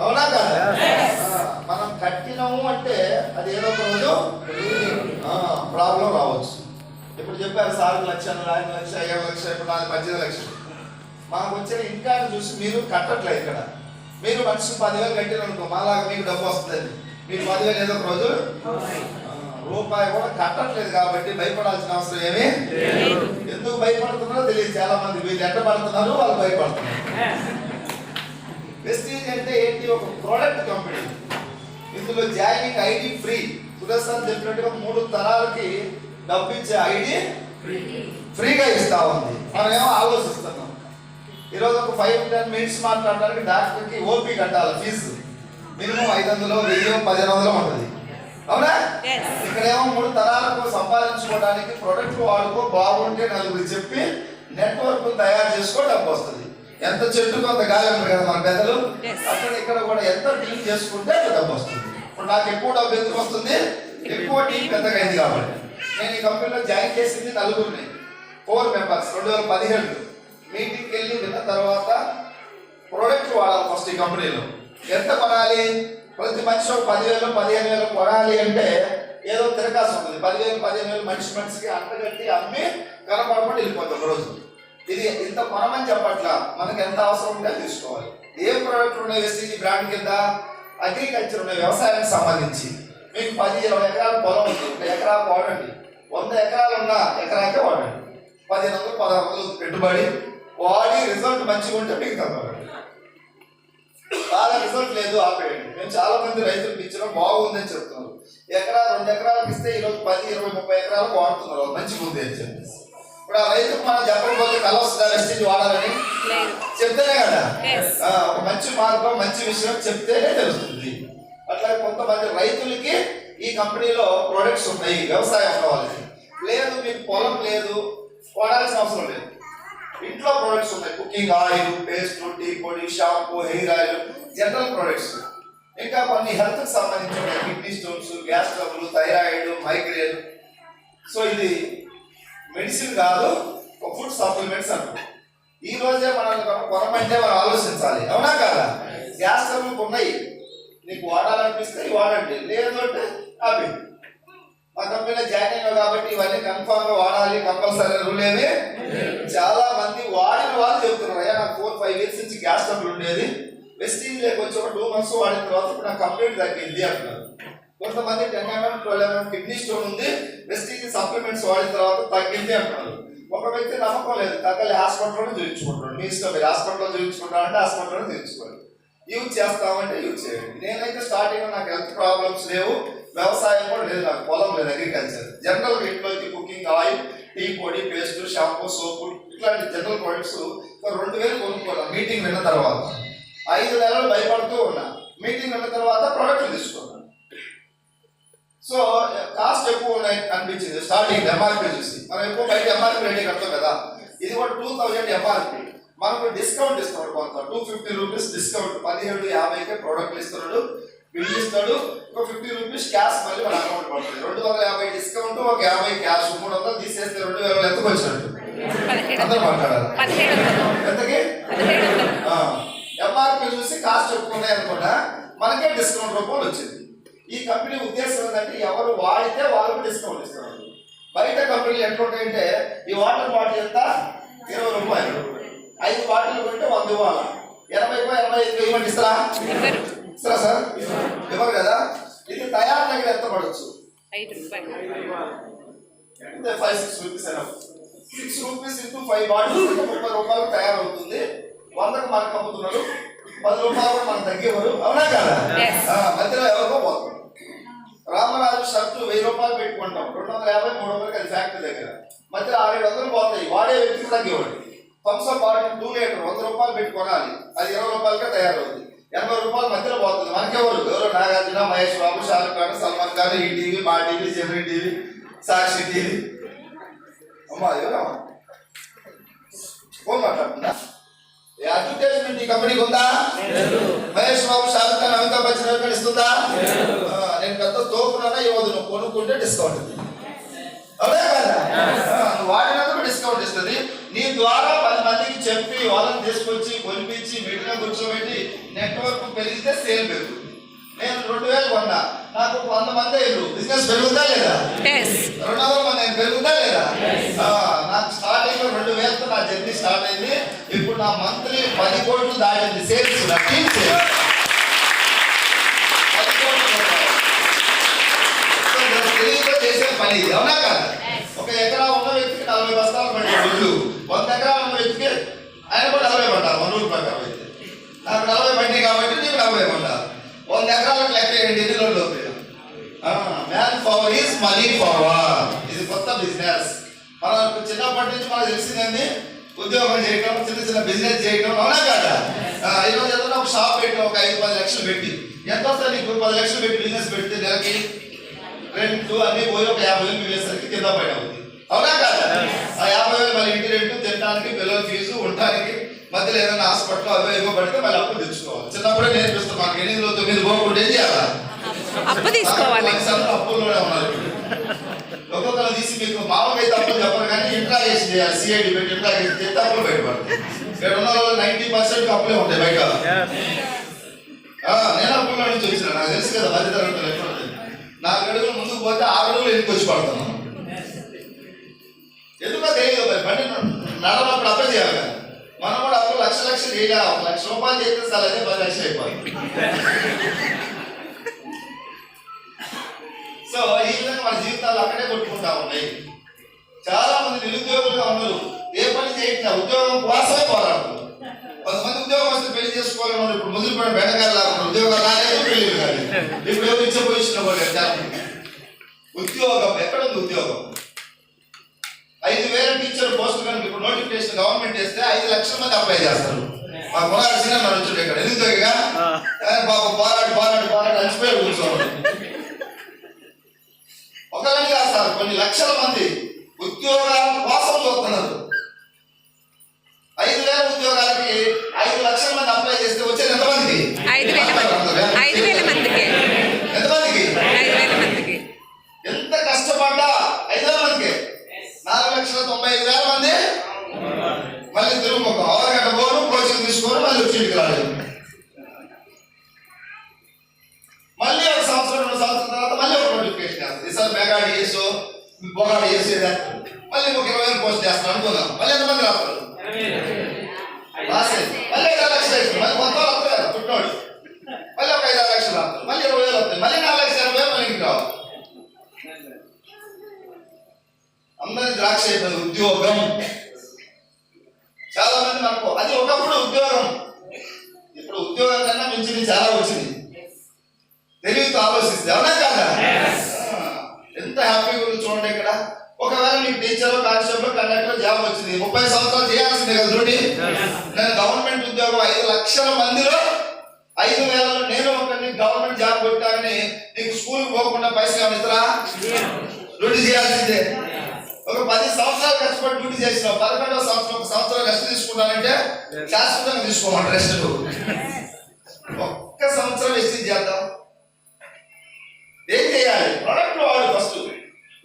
అవునా కదా? మనం కట్టినాము అంటే అది ఏదో ఒక రోజు ప్రాబ్లం రావచ్చు. ఇప్పుడు చెప్పారు సార్ లక్ష ఐదు లక్ష ఏడు లక్ష ఇప్పుడు నాలుగు పద్దెనిమిది లక్షలు. మాకు వచ్చిన ఇంకా చూసి మీరు కట్టట్లేదు ఇక్కడ. మీరు మనిషికి పదివేలు కట్టిన అనుకో మాలాగా మీకు డబ్బు వస్తుంది. మీరు పదివేలు ఏదో ఒక రోజు రూపాయి కూడా కట్టట్లేదు కాబట్టి భయపడాల్సిన అవసరం ఏమీ ఎందుకు భయపడుతున్నారో తెలియదు. చాలా మంది వీళ్ళు ఎట్ట పడుతున్నారు వాళ్ళు భయపడుతున్నారు. వెస్టీజ్ అంటే ఏంటి? ఒక ప్రోడక్ట్ కంపెనీ ఇందులో జాయినింగ్ ఐడి ఫ్రీ. సుదర్శన్ చెప్పినట్టుగా మూడు తరాలకి డబ్బు ఇచ్చే ఐడి ఫ్రీగా ఇస్తా ఉంది. మనం ఏమో ఆలోచిస్తున్నాం. ఈరోజు ఒక ఫైవ్ టెన్ మినిట్స్ మాట్లాడడానికి డాక్టర్కి ఓపీ కట్టాలి ఫీజు. మినిమం ఐదు వందలు వెయ్యి పదిహేను వందలు ఉంటుంది. అవునా. ఇక్కడేమో మూడు తరాలకు సంపాదించుకోవడానికి ప్రొడక్ట్ వాడుకో బాగుంటే నలుగురు చెప్పి నెట్వర్క్ తయారు చేసుకో డబ్బు వస్తుంది. ఎంత చెట్టు కొంత గాలి ఉంది కదా మన పెద్దలు. అక్కడ ఇక్కడ కూడా ఎంత డీల్ చేసుకుంటే డబ్బు వస్తుంది. ఇప్పుడు నాకు ఎక్కువ డబ్బు ఎందుకు వస్తుంది? ఎక్కువ టీం పెద్దగా అయింది కాబట్టి. నేను ఈ కంపెనీలో జాయిన్ చేసింది నలుగురిని. ఫోర్ మెంబర్స్ రెండు వేల పదిహేడు మీటింగ్కి వెళ్ళి విన్న తర్వాత ప్రోడక్ట్ వాడాలి ఫస్ట్ ఈ కంపెనీలో. ఎంత కొనాలి? ప్రతి మనిషి ఒక పదివేలు పదిహేను వేలు కొనాలి అంటే ఏదో తిరగాల్సి ఉంటుంది. పదివేలు పదిహేను వేలు మనిషి మనిషికి అంటగట్టి అమ్మి కనపడకుండా వెళ్ళిపోతుంది ఒక రోజు. ఇది ఇంత కొనమని చెప్పట్లా. మనకి ఎంత అవసరం ఉంటే తీసుకోవాలి. ఏ ప్రోడక్ట్ ఉన్నాయి వెస్టీజీ బ్రాండ్ కింద అగ్రికల్చర్ ఉన్నాయి వ్యవసాయానికి సంబంధించి మీకు పది ఇరవై ఎకరాల పొలం ఉంది. ఒక ఎకరా వాడండి వంద ఎకరాలు ఉన్న ఎకరాకే వాడండి పదిహేను వందలు పదహారు వందలు పెట్టుబడి వాడి రిజల్ట్ మంచిగా ఉంటే మీకు తగ్గండి బాగా రిజల్ట్ లేదు ఆపేయండి. మేము చాలా మంది రైతులకు ఇచ్చినా బాగుందని చెప్తున్నారు. ఎకరా రెండు ఎకరాలకు ఇస్తే ఈరోజు పది ఇరవై ముప్పై ఎకరాలకు వాడుతున్నారు. మంచిగా ఉంది అని చెప్పేసి. ఇప్పుడు ఆ రైతుకు మనం చెప్పకపోతే కల వస్తుందా వెస్టేజ్ వాడాలని? చెప్తేనే కదా? మంచి మార్గం మంచి విషయం చెప్తేనే తెలుస్తుంది. అట్లా కొంతమంది రైతులకి ఈ కంపెనీలో ప్రొడక్ట్స్ ఉన్నాయి వ్యవసాయం వాళ్ళకి లేదు మీకు పొలం లేదు వాడాల్సిన అవసరం లేదు. ఇంట్లో ప్రొడక్ట్స్ ఉన్నాయి కుకింగ్ ఆయిల్ పేస్ట్ టీ పొడి shampoo hair oil general products ఇంకా కొన్ని హెల్త్కి సంబంధించిన kidney stones gas trouble thyroid migraine so ఇది మెడిసిన్ కాదు ఒక ఫుడ్ సప్లిమెంట్స్ అంటారు. ఈ రోజే మనం కొనమంటే మనం ఆలోచించాలి. అవునా కదా? గ్యాస్ ట్రబుల్ ఉన్నాయి. నీకు వాడాలనిపిస్తే వాడండి. లేదు అంటే ఆపి మా కంపెనీలో జాయిన్ అయినావు కాబట్టి ఇవన్నీ కన్ఫామ్గా వాడాలి కంపల్సరీ రూల్ ఏమి చాలా మంది వాడిన వాళ్ళు చెప్తున్నారు. అయ్యా నాకు ఫోర్ ఫైవ్ ఇయర్స్ నుంచి గ్యాస్ ట్రబుల్ ఉండేది. వెస్ట్ ఇండియాకి వచ్చి ఒక టూ మంత్స్ వాడిన తర్వాత ఇప్పుడు నాకు కంప్లీట్ తగ్గింది అంటున్నారు. కొంతమంది ten mm twelve MM kidney stone ఉంది వెస్టీజ్ సప్లిమెంట్స్ వాడిన తర్వాత తగ్గింది అంటున్నారు ఒక వ్యక్తి నమ్మకం లేదు తగ్గలే హాస్పిటల్లో చూపించుకుంటాడు మీ ఇష్టం మీరు హాస్పిటల్లో చూపించుకుంటారంటే హాస్పిటల్లో చూపించుకోండి యూజ్ చేస్తామంటే యూజ్ చేయండి. నేనైతే స్టార్టింగ్ నాకు హెల్త్ ప్రాబ్లమ్స్ లేవు వ్యవసాయం కూడా లేదు నాకు పొలం లేదు అగ్రికల్చర్ జనరల్ ఇంట్లోకి కుకింగ్ ఆయిల్ టీ పొడి పేస్ట్ షాంపూ సోపు ఇట్లాంటి జనరల్ ప్రొడక్ట్స్ రెండు వేలు కొనుక్కున్నా మీటింగ్ విన్న తర్వాత. ఐదు నెలలు భయపడుతూ ఉన్నా. మీటింగ్ విన్న తర్వాత ప్రొడక్ట్లు తీసుకున్నాను సో కాస్ట్ ఎక్కువ ఉన్నాయి అనిపించింది. స్టార్టింగ్ ఎంఆర్పి చూసి మనం ఎక్కువ బయట ఎంఆర్పి రేట్ కడతాం కదా. ఇది కూడా టూ థౌజండ్ ఎంఆర్పి మనకు డిస్కౌంట్ ఇస్తున్నాడు కొంత. టూ ఫిఫ్టీ రూపీస్ డిస్కౌంట్ పదిహేడు యాభైకే ప్రోడక్ట్లు ఇస్తున్నాడు. బిల్ ఇస్తాడు. ఒక ఫిఫ్టీ రూపీస్ క్యాష్ మళ్ళీ మన అకౌంట్ పడుతుంది. రెండు వందల యాభై డిస్కౌంట్ ఒక యాభై క్యాష్ మూడు వందలు తీసేస్తే రెండు వేల ఎంతకు వచ్చినట్టు అందరూ మాట్లాడాలి. ఎంతకి? ఎంఆర్పి చూసి కాస్ట్ ఎక్కువ ఉన్నాయి అనుకున్నా మనకే డిస్కౌంట్ రూపంలో వచ్చింది. ఈ కంపెనీ ఉద్దేశం ఏంటంటే ఎవరు వాడితే వాళ్ళకు డిస్కౌంట్ ఇస్తున్నారు బయట కంపెనీలు ఎట్లుంటాయంటే ఈ వాటర్ బాటిల్ ఎంత? ఇరవై రూపాయలు. ఐదు బాటిల్ కొంటే వంద ఇవ్వాలా? ఎనభై రూపాయలు ఎనభై ఐదు ఇవ్వండి ఇస్తారా? ఇస్తారా సార్? ఇవ్వరు కదా? ఇది తయారు దగ్గర ఎంత పడవచ్చు ఫైవ్ సిక్స్ రూపీస్ అయినా six rupees into five bottles అంటే ముప్పై రూపాయలు తయారవుతుంది. వందకు మనకు అమ్ముతున్నారు. పది రూపాయలు మనకు తగ్గేవారు. అవునా కదా? మధ్యలో ఎవరికో పోతాం రామరాజు షర్టు పెట్టుకుంటాం రెండు వందల యాభై మూడు వందలకి అది ఫ్యాక్టరీ దగ్గర. మధ్యలో ఆరు ఏడు వందలు పోతాయి. వాడే వ్యక్తికి తగ్గేవాడు. Thums Up bottle two litre వంద రూపాయలు పెట్టి కొనాలి. అది ఇరవై రూపాయలకే తయారవుతుంది. ఎనభై రూపాయలు మధ్యలో పోతుంది. మనకెవరు? ఎవరు? Nagarjuna Mahesh Babu Shahrukh Khan Salman Khan E TV Maa TV Gemini TV Sakshi TV. అమ్మా ఎవరమ్మా ఫోన్ మాట్లాడుతుందా? అడ్వర్టైజ్మెంట్ ఈ కంపెనీకి ఉందా? మహేష్ బాబు షారుఖ్ ఖాన్ డిస్కౌంట్ వాడినందుకు డిస్కౌంట్ ఇస్తుంది. నీ ద్వారా పది మందికి చెప్పి వాళ్ళని తీసుకొచ్చి కొనిపించి మీటింగ్ కూర్చోబెట్టి నెట్వర్క్ పెరిగితే సేల్ పెరుగుతుంది. నేను రెండు వేలు కొన్నా. నాకు వంద మంది అయ్యారు బిజినెస్ పెరుగుతుందా లేదా? రెండు వందల మంది అయ్యారు, పెరుగుతుందా లేదా? ఆ, నాకు స్టార్టింగ్లో రెండు వేలతో నా జర్నీ స్టార్ట్ అయింది. ఇప్పుడు నా మంత్లీ పది కోట్లు దాటింది. సేల్స్ నా టీమ్ సేల్స్ పది కోట్లు రూపాయలు. సో నేను తెలివితో చేసే పని ఇది. అవునా కదా? ఒక ఎకరా ఉన్న వ్యక్తికి నలభై బస్తాలు పడే గుడ్లు వంద ఎకరాలు ఉన్న వ్యక్తికి ఆయన కూడా నలభై పడ్డారు మన ఊరు ప్రకారం అయితే. నాకు నలభై పడ్డాయి కాబట్టి నీకు నలభై పడ్డారు వంద ఎకరాలకు లెక్క వేయండి ఎన్ని రోజులు man power is money power ఇది కొత్త బిజినెస్ మనకు చిన్నప్పటి నుంచి మనకు తెలిసిందండి ఉద్యోగం చేయడం చిన్న చిన్న బిజినెస్ చేయడం అవునా కదా? ఈరోజు ఏదైనా ఒక షాప్ పెట్టి ఒక ఐదు పది లక్షలు పెట్టి. ఎంత వస్తుంది నీకు? పది లక్షలు పెట్టి బిజినెస్ పెడితే నెలకి? రెంట్ అన్ని పోయి ఒక యాభై వేలు మిగిలేసరికి కింద పైన అవుతుంది. అవునా కదా? ఆ యాభై వేలు మళ్ళీ ఇంటి రెంట్ తినడానికి పిల్లల ఫీజు ఉండడానికి మధ్యలో ఏదైనా హాస్పిటల్ అవి ఇవ్వ పడితే మళ్ళీ అప్పు తెచ్చుకోవాలి. చిన్నప్పుడే నేర్పిస్తాం మనకి ఎనిమిదిలో తొమ్మిది పోకుండా ఏం చేయాలా? అప్పు తీసుకోవాలి. అప్పుల్లోనే ఉన్నారు. ఒక్కొక్కరు తీసి మీకు అయితే అప్పులు చెప్పరు కానీ ఇంట్రాగేషన్ చేయాలి. సిఐడి పెట్టి ఇంట్రాగేషన్ చేస్తే అప్పులు బయటపడతాయి. ఇక్కడ ఉన్న వాళ్ళు నైన్టీ పర్సెంట్ అప్పులే ఉంటాయి బయట. నేను అప్పుల్లో నుంచి వచ్చిన నాకు తెలుసు కదా ఉంటుంది. నాలుగు అడుగులు ముందుకు పోతే ఆరు అడుగులు ఎందుకు వచ్చి పడతాను ఎందుకో తెలియదు మరి బండి నడవప్పుడు అప్లై చేయాలి కదా. మనం కూడా అప్పుడు లక్ష లక్షలు చేయలే. ఒక లక్ష రూపాయలు చేస్తే సార్ అదే పది లక్షలు అయిపోయింది సో ఈ విధంగా మన జీవితాలు అక్కడే కొట్టుకుంటా ఉన్నాయి. చాలా మంది నిరుద్యోగులుగా ఉన్నారు. ఏ పని చేయట్లేదు. ఉద్యోగం కోసమే పోరాడుతున్నారు కొంతమంది ఉద్యోగం వస్తే పెళ్ళి చేసుకోవాలని ఉన్నారు. ఇప్పుడు ముదిరి పడిన బెండకాయలు లాగా ఉన్నారు. ఉద్యోగాలు రాలేదు పెళ్ళి కాలేదు ఇప్పుడు ఎవరు ఇచ్చే పొజిషన్. ఉద్యోగం. ఎక్కడ ఉంది ఉద్యోగం? ఐదు వేల టీచర్ పోస్ట్ కనుక ఇప్పుడు నోటిఫికేషన్ గవర్నమెంట్ వేస్తే ఐదు లక్షల మంది అప్లై చేస్తారు. మా కుమార్ సింగ్ అన్నారు వచ్చాడు ఇక్కడ ఎందుకు బాబు పోరాడు పోరాడు పోరాడు అలసిపోయి కూర్చోండి. ఒకవేళ కాదు సార్ కొన్ని లక్షల మంది ఉద్యోగాల కోసం చూస్తున్నారు ఐదు వేల ఉద్యోగాలకి ఐదు లక్షల మంది అప్లై చేస్తే వచ్చేది ఎంతమందికి ఐదు వేల మంది ఐదు వేల మందికి ఎంతమందికి ఐదు వేల మందికి ఎంత కష్టపడ్డా ఐదు వేల మందికి నాలుగు లక్షల తొంభై ఐదు వేల మంది మళ్ళీ తిరుగుముఖం అవరగంట పోరు కోచింగ్ తీసుకోరు మళ్ళీ వచ్చి ఇంటికి రాలేదు మళ్ళీ ఒక సంవత్సరం రెండు సంవత్సరం తర్వాత మళ్ళీ ఒక నోటిఫికేషన్ వేస్తుంది ఈసారి మెగా డిఎస్ బొగా డిఎస్ మళ్ళీ ఒక ఇరవై వేలు పోస్ట్ చేస్తాను అనుకుందాం. మళ్ళీ ఎంతమంది రాస్తారు మళ్ళీ ఐదు లక్షలు వేస్తారు మళ్ళీ కొంత వస్తారు పుట్టినోడు. మళ్ళీ ఒక ఐదు ఆరు లక్షలు రాస్తారు మళ్ళీ ఇరవై వేలు వస్తాయి. మళ్ళీ నాలుగు లక్షల ఇరవై వేలు మనకి ఇంటికి రావాలి. అందరి ద్రాక్ష అయిపోయింది. ఉద్యోగం. చాలా మంది మనకు అది ఒకప్పుడు ఉద్యోగం. ఇప్పుడు ఉద్యోగం కన్నా మించింది చాలా వచ్చింది. తెలివితో ఆలోచిస్తే. అవునా కాదా? ఎంత హ్యాపీగా ఉంది చూడండి ఇక్కడ. ఒకవేళ మీకు టీచర్ కానిస్టేబుల్ కండక్టర్ జాబ్ వచ్చింది ముప్పై సంవత్సరాలు చేయాల్సిందే కదా చూడండి నేను గవర్నమెంట్ ఉద్యోగం ఐదు లక్షల మందిలో ఐదు వేలలో నేను ఒకరిని గవర్నమెంట్ జాబ్ కొట్టానని నీకు స్కూల్ పోకుండా పైసలు ఇస్తారా? డ్యూటీ చేయాల్సిందే. ఒక పది సంవత్సరాలు కష్టపడి డ్యూటీ చేసినావు పదకొండవ సంవత్సరం ఒక సంవత్సరం రెస్ట్ తీసుకుంటానంటే శాశ్వతంగా తీసుకోమంట రెస్ట్ ఒక్క సంవత్సరం రెస్ట్ చేద్దాం. ఏం చేయాలి? ప్రొడక్ట్ వాడు ఫస్ట్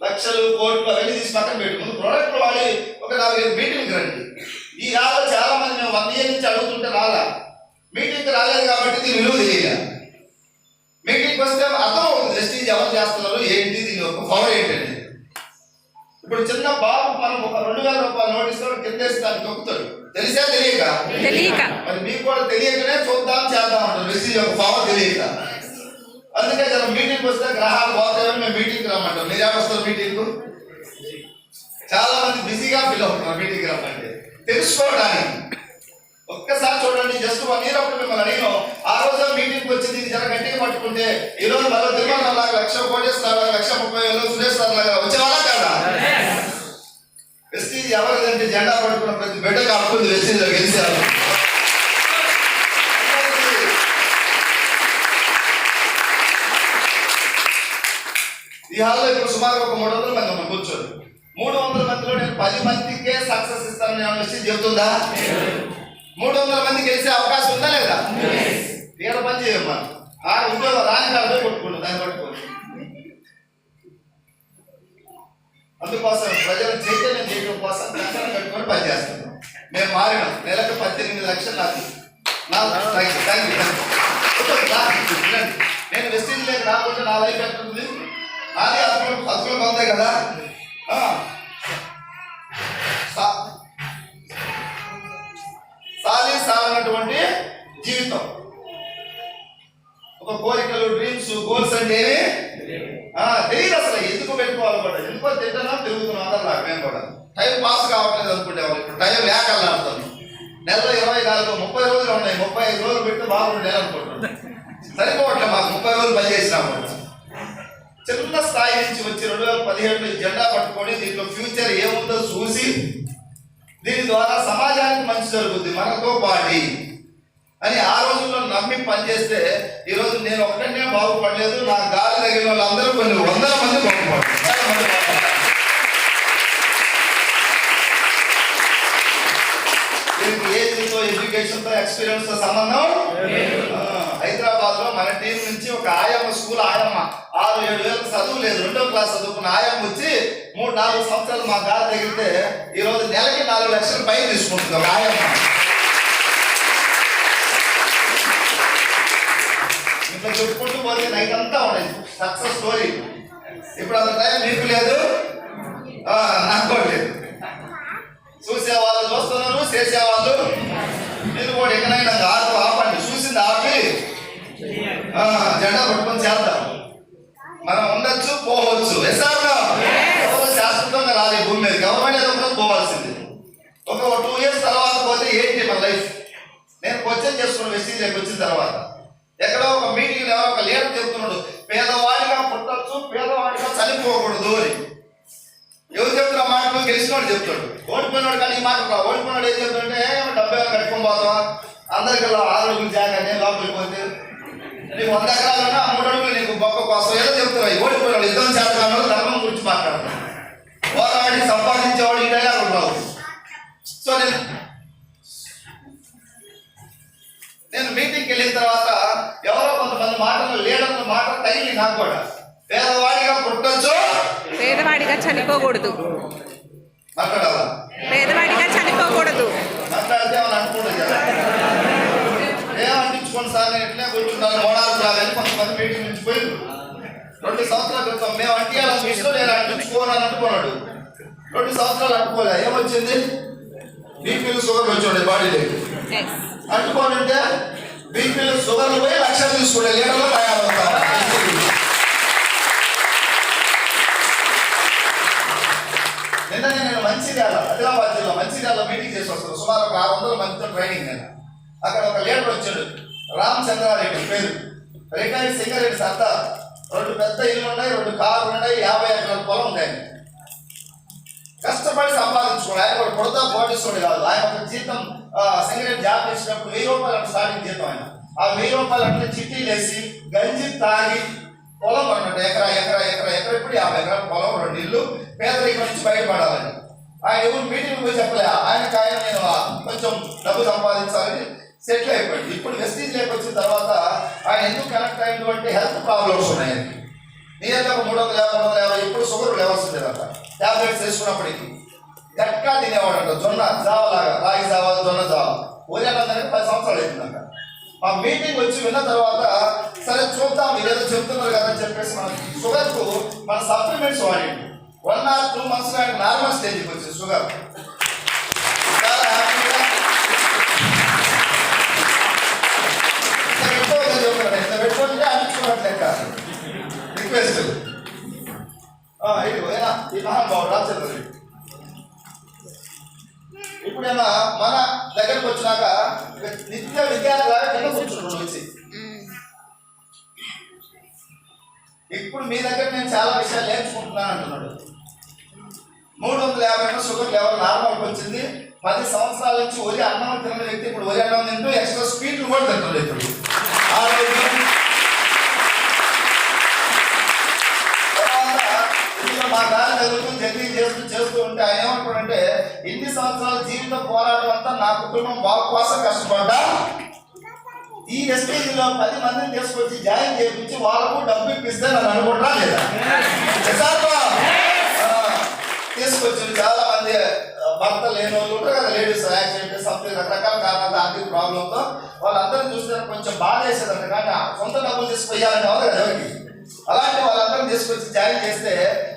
లక్షలు కోట్లు అవన్నీ తీసి పక్కన పెట్టు ముందు ప్రొడక్ట్ వాడి ఒక నాలుగైదు మీటింగ్ రండి. ఈ ఆలో చాలా మంది మేము వన్ ఇయర్ నుంచి అడుగుతుంటే రాలా. మీటింగ్ రాలేదు కాబట్టి దీని విలువ తెలియాలి మీటింగ్ వస్తే అర్థం అవుతుంది జస్టిస్ ఎవరు చేస్తున్నారు ఏంటి దీని యొక్క పవర్ ఏంటండి ఇప్పుడు చిన్న బాబు మనం ఒక రెండు వేల రూపాయలు నోటీస్ కింద దాన్ని తొక్కుతాడు. తెలిసా తెలియక? తెలియక. మరి మీకు కూడా తెలియకనే చూద్దాం చేద్దాం అంటారు. మెసేజ్ యొక్క పవర్ తెలియక. అందుకే జర మీటింగ్ వస్తే గ్రహాలు పోతాయని మేము మీటింగ్ రమ్మంటాం. మీరు వస్తారు మీటింగ్ చాలా మంది బిజీగా ఫీల్ అవుతున్నారు మీటింగ్ రమ్మంటే. తెలుసుకోవడానికి. ఒక్కసారి చూడండి జస్ట్ వన్ ఇయర్ అప్పుడు మిమ్మల్ని అడిగినాం ఆ రోజు మీటింగ్ వచ్చి దీన్ని జర గట్టిగా పట్టుకుంటే ఈ రోజు మరో తిరుమల లాగా లక్ష కోటేశ్వర లాగా లక్ష ముప్పై వేలు సురేష్ సార్ లాగా వచ్చేవాళ్ళ కదా? వెస్టీజ్ ఎవరిదంటే జెండా పట్టుకున్న ప్రతి బిడ్డకు అప్పుడు వెస్టీజ్ గెలిచారు. ఈ హాల్లో ఇప్పుడు సుమారు ఒక మూడు వందల మంది ఉన్నాం మూడు వందల మందిలో నేను పది మందికే సక్సెస్ ఇస్తానని ఏమైనా చెబుతుందా? మూడు వందల మంది గెలిచే అవకాశం ఉందా లేదా? ఇక్కడ పని చేయమ్మా. ఆ ఉద్యోగం రాని కాదు కొట్టుకుంటుంది దాన్ని పట్టుకోండి. అందుకోసం ప్రజలు చైతన్యం చేయడం కోసం కంకణం కట్టుకొని పనిచేస్తున్నాం మేము మారినాం. నెలకు పద్దెనిమిది లక్షలు నాకు. నాకు థ్యాంక్ యూ థ్యాంక్ యూ నేను వెస్టింగ్ లేక రాకుండా నా లైఫ్ ఎక్కడ బతుకులు అసలు పొందాయి కదా సాలి సాలనటువంటి జీవితం. ఒక కోరికలు డ్రీమ్స్ గోల్స్ అంటే తెలియదు అసలు ఎందుకు పెట్టుకోవాలి కూడా? ఎందుకో తింటున్నా తిరుగుతున్నాం అందరు మేము కూడా. టైం పాస్ కావట్లేదు అనుకుంటేవాళ్ళు ఇప్పుడు టైం లేక ఆడుతాను నెలలో ఇరవై నాలుగు ముప్పై రోజులు ఉన్నాయి. ముప్పై ఐదు రోజులు పెట్టి బాగుంటుంది అనుకుంటున్నాను సరిపోవట్లేదు మాకు. ముప్పై రోజులు పని చేసినాము. చిన్న స్థాయి నుంచి వచ్చి రెండు వేల పదిహేడులో జెండా పట్టుకొని దీంట్లో ఫ్యూచర్ ఏముందో చూసి దీని ద్వారా సమాజానికి మంచి జరుగుద్ది మనతో పాటి. అని ఆ రోజుల్లో నమ్మి పనిచేస్తే ఈరోజు నేను ఒక్కనే బాగుపడలేదు నా గాలి తగిన వాళ్ళందరూ కొన్ని వందల మంది బాగుపడారు దీనికి ఏజ్తో ఎడ్యుకేషన్తో ఎక్స్పీరియన్స్తో సంబంధం హైదరాబాద్లో మన టీం నుంచి ఒక ఆయమ్మ స్కూల్ ఆయమ్మ ఆరు ఏడు వేలకు చదువు లేదు. రెండో క్లాస్ చదువుకున్న ఆయమ్మ వచ్చి మూడు నాలుగు సంవత్సరాలు మా గారు తగిలితే ఈ రోజు నెలకి నాలుగు లక్షలు పైన తీసుకుంటుంది ఒక ఆయమ్మ ఇట్లా చెప్పుకుంటూ పోతే నైట్ అంతా ఉండేది సక్సెస్ స్టోరీ. ఇప్పుడు అంత టైం మీకు లేదు. నాకు లేదు. చూసే వాళ్ళు చూస్తున్నారు చేసే వాళ్ళు మీరు కూడా ఎక్కడైనా ఆపు ఆపండి. చూసింది ఆపండి. జెండా పట్టుకొని చేద్దాం. మనం ఉండొచ్చు పోవచ్చు. ఎస్ఆర్గా ఎవరు శాశ్వతంగా రాలే భూమి మీద. గవర్నమెంట్ ఏదో ఒకటి పోవాల్సింది. ఒక టూ ఇయర్స్ తర్వాత పోతే ఏంటి మన లైఫ్ నేను క్వశ్చన్ చేస్తున్నాను వెస్టీజ్లోకి వచ్చిన తర్వాత ఎక్కడో ఒక మీటింగ్ ఎవరో ఒక లీడర్ చెప్తున్నాడు పేదవాడిగా పుట్టచ్చు పేదవాడిగా చనిపోకూడదు అని. ఎవరు చెప్తున్న మాట గెలిచినోడు చెప్తాడు. ఓడిపోయినాడు కానీ ఈ మాట ఓడిపోయినాడు ఏం చెప్తుంటే డబ్బు కట్టుకొని పోతావా? అందరికల్లా ఆరోగ్యం అడుగులు లోపలికి పోతే నీకు వంద ఎకరాలు ఉన్నా మూడు అడుగులు నీకు బొక్క కోసం ఏదో చెప్తున్నాయి. ఓడిపోయినాడు. యుద్ధం చేతకాను ధర్మం గురించి మాట్లాడతాను పోరాడి సంపాదించేవాడు ఈ డైలాగ్ ఉండవు సో నేను నేను మీటింగ్కి వెళ్ళిన తర్వాత ఎవరో కొంతమంది మాటలు లీడర్ల మాటలు తగిలి నాకు కూడా పేదవాడిగా పుట్టొచ్చు. పేదవాడిగా చనిపోకూడదు. మాట్లాడాలా? పేదవాడిగా చనిపోకూడదు. ఏమనిపించుకోండి సార్ నేను ఇట్లే కూర్చుంటాను ఓడాలు రాదని కొంతమంది మీటింగ్ నుంచి పోయింది రెండు సంవత్సరాల క్రితం మేము అంటియాలని చూస్తూ నేను అంటించుకోను అని అనుకున్నాడు రెండు సంవత్సరాలు అనుకోలే ఏమొచ్చింది? బీపీలు షుగర్ వచ్చాడు బాడీలో ఎస్ అంటుకోని ఉంటే బీపీలు షుగర్లు పోయి లక్షలు తీసుకునే లీటర్లో తయారవుతాం నిన్న నేను మంచిర్యాల ఆదిలాబాద్ జిల్లా మంచిర్యాల మీటింగ్ చేసి వస్తాను సుమారు ఒక ఆరు వందల మందితో ట్రైనింగ్ నేను. అక్కడ ఒక లీడర్ వచ్చాడు. రామచంద్రారెడ్డి పేరు. రిటైర్డ్ సింగరెడ్డి సర్దార్ రెండు పెద్ద ఇల్లు ఉన్నాయి రెండు కార్లు ఉన్నాయి యాభై ఎకరాల పొలం ఉన్నాయి కష్టపడి సంపాదించుకోండి ఆయన కూడా కొడతా పోటీసుకోండి కాదు. ఆయన ఒక జీతం ఆ, సింగరేట్ జాబ్ చేసినప్పుడు వెయ్యి రూపాయలు అంటే స్టార్టింగ్ జీతం ఆయన. ఆ వెయ్యి రూపాయలు అంటే చిట్టీలు వేసి గంజి తాగి పొలం అన్నట్టు ఎకరా ఎకరా ఎకరా ఎకరా. ఇప్పుడు యాభై ఎకరాల పొలం రెండు ఇల్లు పేదరికం నుంచి బయటపడాలని ఆయన ఎవరు మీటింగ్ పోయి చెప్పలే ఆయనకి ఆయన నేను కొంచెం డబ్బు సంపాదించాలని సెటిల్ అయిపోయింది. ఇప్పుడు వెస్టీజ్ లేక వచ్చిన తర్వాత ఆయన ఎందుకు కనెక్ట్ అయింది అంటే హెల్త్ ప్రాబ్లమ్స్ ఉన్నాయి. ఆయనకి మూడు వందల యాభై మూడు వందల యాభై ఇప్పుడు షుగర్ లెవెల్స్ ఉండేదంట టాబ్లెట్స్ వేసుకున్నప్పటికీ. గట్టిగా తినేవాడంట జొన్న జావలాగా రాగి జావ జొన్న జావ. ఓజాలందరికీ పది సంవత్సరాలు అవుతుందంట మా మీటింగ్ వచ్చి విన్న తర్వాత సరే చూద్దాం ఇదేదో చెప్తున్నారు కదా అని చెప్పేసి మన షుగర్కు మన సప్లిమెంట్స్ వాడింది one or two months normal స్టేజ్కి వచ్చింది షుగర్ చాలా హ్యాపీగా ఇంత పెట్టుకోవద్దని చెప్తున్నాడు ఇంత పెట్టుకుంటే అనిపించుకున్నట్టు లెక్క రిక్వెస్ట్ ఇది పోయినా మహానుభావుడు మన దగ్గరకు వచ్చినాక నిత్య విద్యార్థిలాగా కింద వచ్చి. ఇప్పుడు మీ దగ్గర నేను చాలా విషయాలు నేర్చుకుంటున్నాను అంటున్నాడు. మూడు వందల యాభై ఎంఎస్ షుగర్ లెవెల్ నార్మల్కి వచ్చింది. పది సంవత్సరాల నుంచి వరి అన్నం తిన్న వ్యక్తి ఇప్పుడు వరి అన్నం తింటూ ఎక్స్ట్రా స్పీడ్ కూడా తింటున్నాడు ఇప్పుడు ఆరోగ్యం తర్వాత ఇందులో మా దారి తగులుతూ జర్నీ చేస్తూ చేస్తూ ఉంటే ఆయన ఏమంటాడంటే ఇన్ని సంవత్సరాల జీవిత పోరాటం అంతా నా కుటుంబం బాగు కోసం కష్టపడ్డా? ఈ ఎస్టేజ్లో పది మందిని తీసుకొచ్చి జాయిన్ చేయించి వాళ్ళకు డబ్బు ఇప్పిస్తే నన్ను అనుకుంటా లేదా? యథార్థమా? తీసుకొచ్చి చాలా మంది భర్త లేని వాళ్ళు ఉంటారు కదా లేడీస్ యాక్సిడెంట్ సంథింగ్ రకరకాల కారణాలు ఆర్థిక ప్రాబ్లంతో. వాళ్ళందరినీ చూస్తే కొంచెం బాధ వేసేదంట కానీ సొంత డబ్బులు తీసుకుపోయాలని కావాలి కదా ఎవరికి? అలాంటి వాళ్ళందరం తీసుకొచ్చి జాయిన్ చేస్తే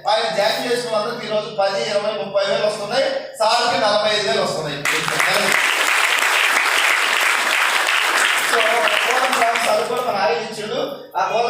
ఆయన జాయిన్ చేసిన వాళ్ళకి ఈరోజు పది ఇరవై ముప్పై వేలు వస్తున్నాయి. సార్కి నలభై ఐదు వేలు వస్తున్నాయి. సో కోలం సార్ మన ఆయన ఇచ్చాడు ఆ కోలం